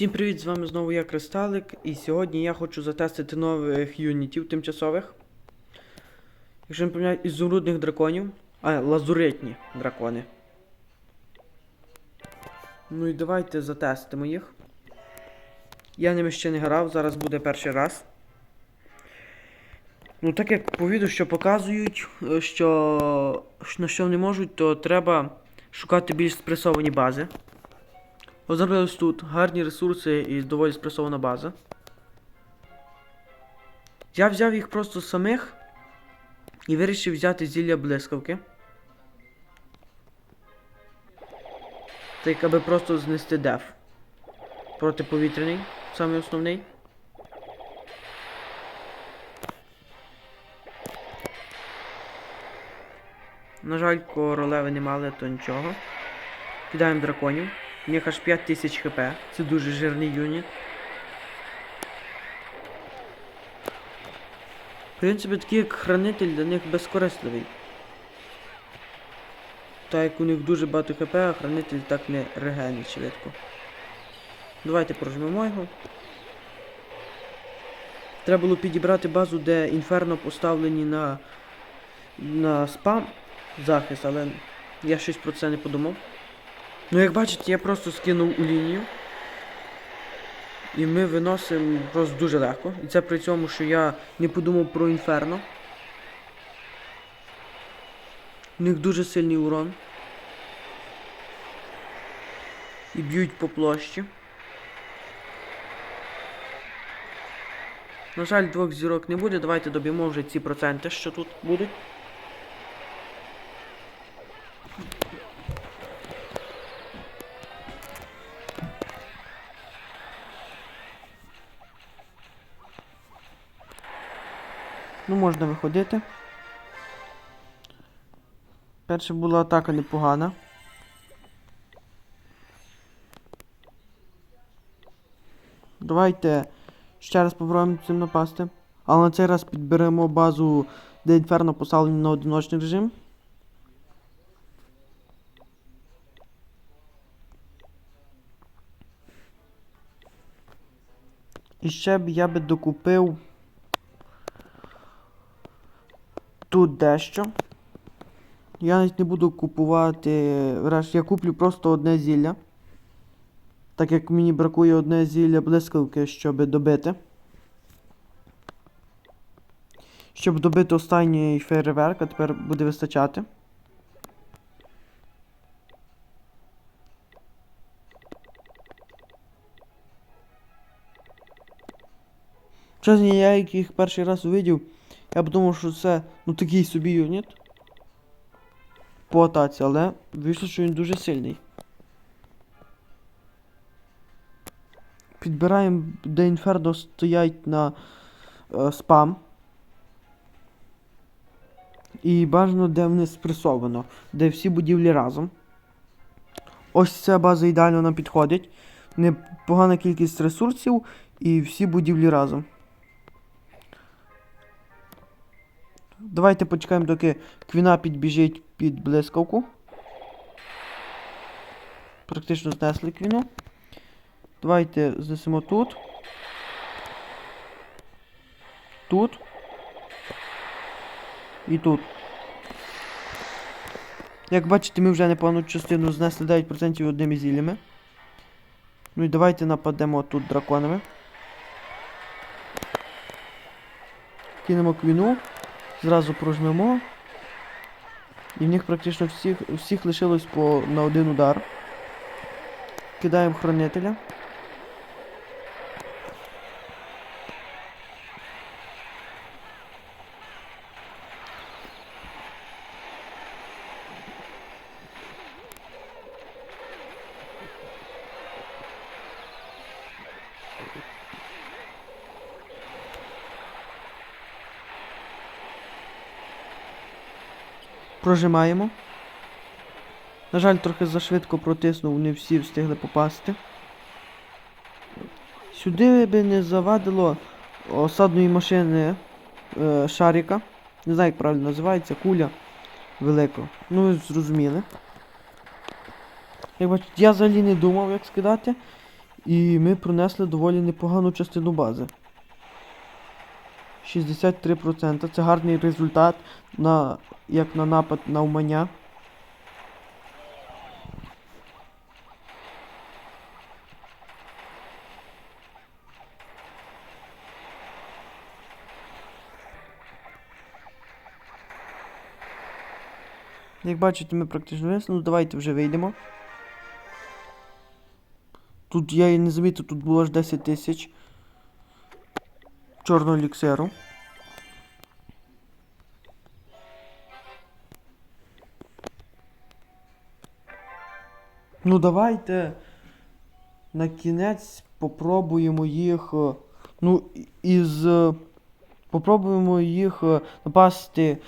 Всім привіт, з вами знову я Кристалик, і сьогодні я хочу затестити нових юнітів тимчасових. Якщо не помиляю, ізумрудних драконів. А, лазуритні дракони. Ну і давайте затестимо їх. Я ними ще не грав, зараз буде перший раз. Ну, так як по відео, що показують, е, що на що вони можуть, то треба шукати більш спресовані бази. Ось тут гарні ресурси і доволі спресована база. Я взяв їх просто самих і вирішив взяти зілля блискавки. Так аби просто знести деф. Протиповітряний, самий основний. На жаль, королеви не мали, то нічого. Кидаємо драконів. Них аж 5000 хп. Це дуже жирний юніт. В принципі, такий як хранитель для них безкорисливий. Так як у них дуже багато хп, а хранитель так не регенить швидко. Давайте прожмемо його. Треба було підібрати базу, де інферно поставлені на, на спам захист, але я щось про це не подумав. Ну, як бачите, я просто скинув у лінію. І ми виносимо просто дуже легко. І це при цьому, що я не подумав про інферно. У них дуже сильний урон. І б'ють по площі. На жаль, двох зірок не буде. Давайте доб'ємо вже ці проценти, що тут будуть. Ну, можна виходити. Перша була атака непогана. Давайте ще раз попробуємо цим напасти. Але на цей раз підберемо базу, де інферно поставлені на одиночний режим. І ще б я би докупив тут дещо. Я навіть не буду купувати. Реш, я куплю просто одне зілля. Так як мені бракує одне зілля блискавки, щоб добити. Щоб добити останній фейерверк, а тепер буде вистачати. Чесно, я їх перший раз увидів, я б думав, що це ну такий собі юніт. По атаці, але вийшло, що він дуже сильний. Підбираємо, де інферно стоять на е, спам. І бажано, де вони спресовано, де всі будівлі разом. Ось ця база ідеально нам підходить. Непогана кількість ресурсів і всі будівлі разом. Давайте почекаємо, доки квіна підбіжить під блискавку. Практично знесли квіну. Давайте знесемо тут. Тут. І тут. Як бачите, ми вже непевну частину знесли 9% одними зіллями. Ну і давайте нападемо тут драконами. Кинемо квіну. Зразу прожмемо. І в них практично всіх, всіх лишилось по на один удар. Кидаємо хранителя. Прожимаємо. На жаль, трохи зашвидко протиснув, не всі встигли попасти. Сюди би не завадило осадної машини е, шарика. Не знаю, як правильно називається, куля велика. Ну, ви зрозуміли. Як бачите, я взагалі не думав, як скидати. І ми пронесли доволі непогану частину бази. 63%. Це гарний результат на, як на напад на умання. Як бачите, ми практично винесли. Ну давайте вже вийдемо. Тут я і не замітив, тут було аж 10 тисяч чорного еліксиру. Ну давайте на кінець попробуємо їх. е, Ну, із. е, Попробуємо їх е, напасти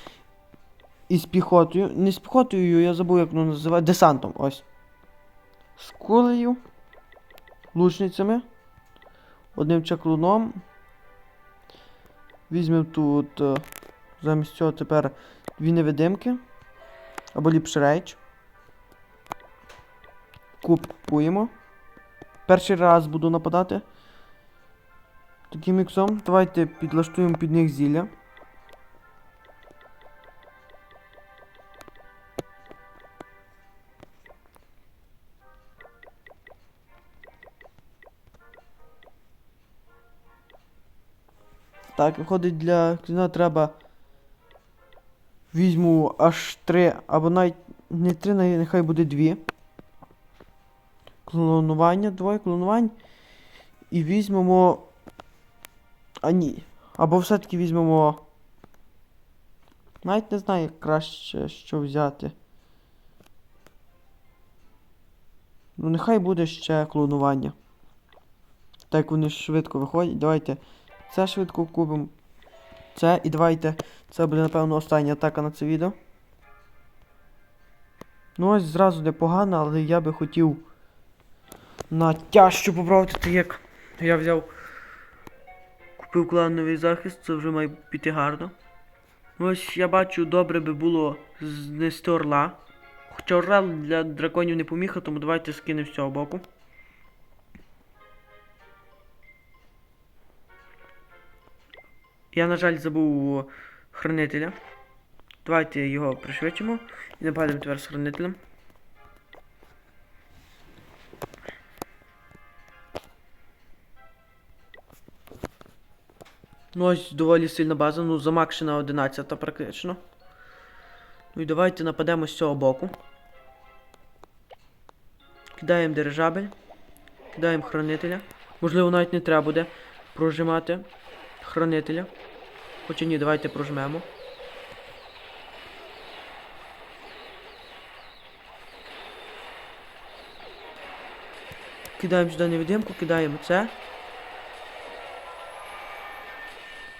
із піхотою. Не з піхотою, я забув, як воно називає. Десантом, ось. З кулею. Лучницями. Одним чаклуном. Візьмемо тут. Замість цього тепер дві невидимки. Або ліпше рейдж. Купуємо. Перший раз буду нападати. Таким іксом. Давайте підлаштуємо під них зілля. Так, виходить для кліна треба. Візьму аж три, або навіть не три, нехай буде дві. Клонування, двоє клонувань. І візьмемо. А ні. Або все-таки візьмемо. Навіть не знаю, як краще що взяти. Ну, нехай буде ще клонування. Так вони швидко виходять. Давайте це швидко купимо. Це і давайте. Це буде, напевно, остання атака на це відео. Ну ось зразу непогано, але я би хотів на тяжчу попробувати, так як я взяв. Купив клановий захист, це вже має піти гарно. Ось я бачу, добре би було знести орла. Хоча орел для драконів не поміха, тому давайте скинемо з цього боку. Я, на жаль, забув хранителя. Давайте його пришвидшимо і нападемо тепер з хранителем. Ну ось доволі сильна база, ну замакшена 11 практично. Ну і давайте нападемо з цього боку. Кидаємо дирижабель. Кидаємо хранителя. Можливо, навіть не треба буде прожимати хранителя. Хоча ні, давайте прожмемо. Кидаємо сюди невидимку, кидаємо це.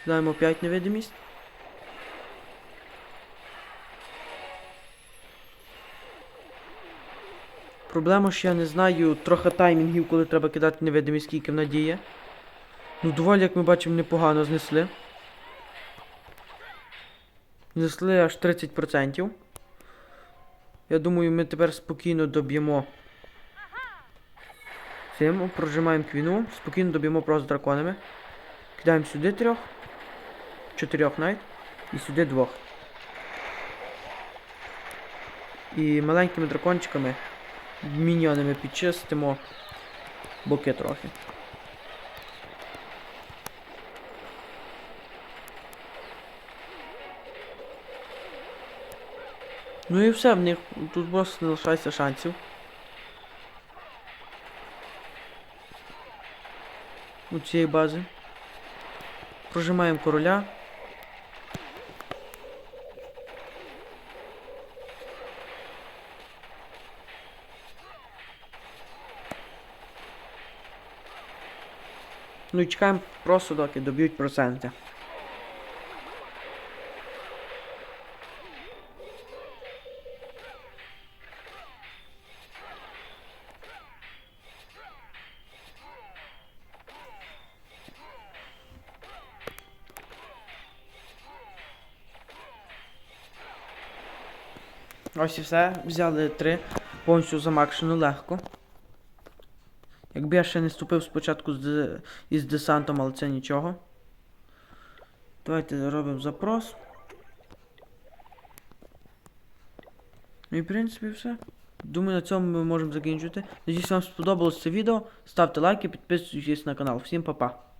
Кидаємо опять невидимість. Проблема, що я не знаю трохи таймінгів, коли треба кидати невидимість, скільки вона діє. Ну, доволі, як ми бачимо, непогано знесли. Знесли аж 30%. Я думаю, ми тепер спокійно доб'ємо. Цим, прожимаємо квіну, спокійно доб'ємо просто драконами. Кидаємо сюди трьох. Чотирьох навіть. І сюди двох. І маленькими дракончиками, міньйонами підчистимо боки трохи. Ну і все, в них тут просто не лишається шансів. У цієї бази. Прожимаємо короля. Ну і чекаємо просто доки доб'ють проценти. Ось і все. Взяли три. Повністю замакшено легко. Якби я ще не вступив спочатку з, із десантом, але це нічого. Давайте зробимо запрос. Ну і в принципі все. Думаю, на цьому ми можемо закінчити. Надіюсь, вам сподобалось це відео. Ставте лайки, підписуйтесь на канал. Всім па-па.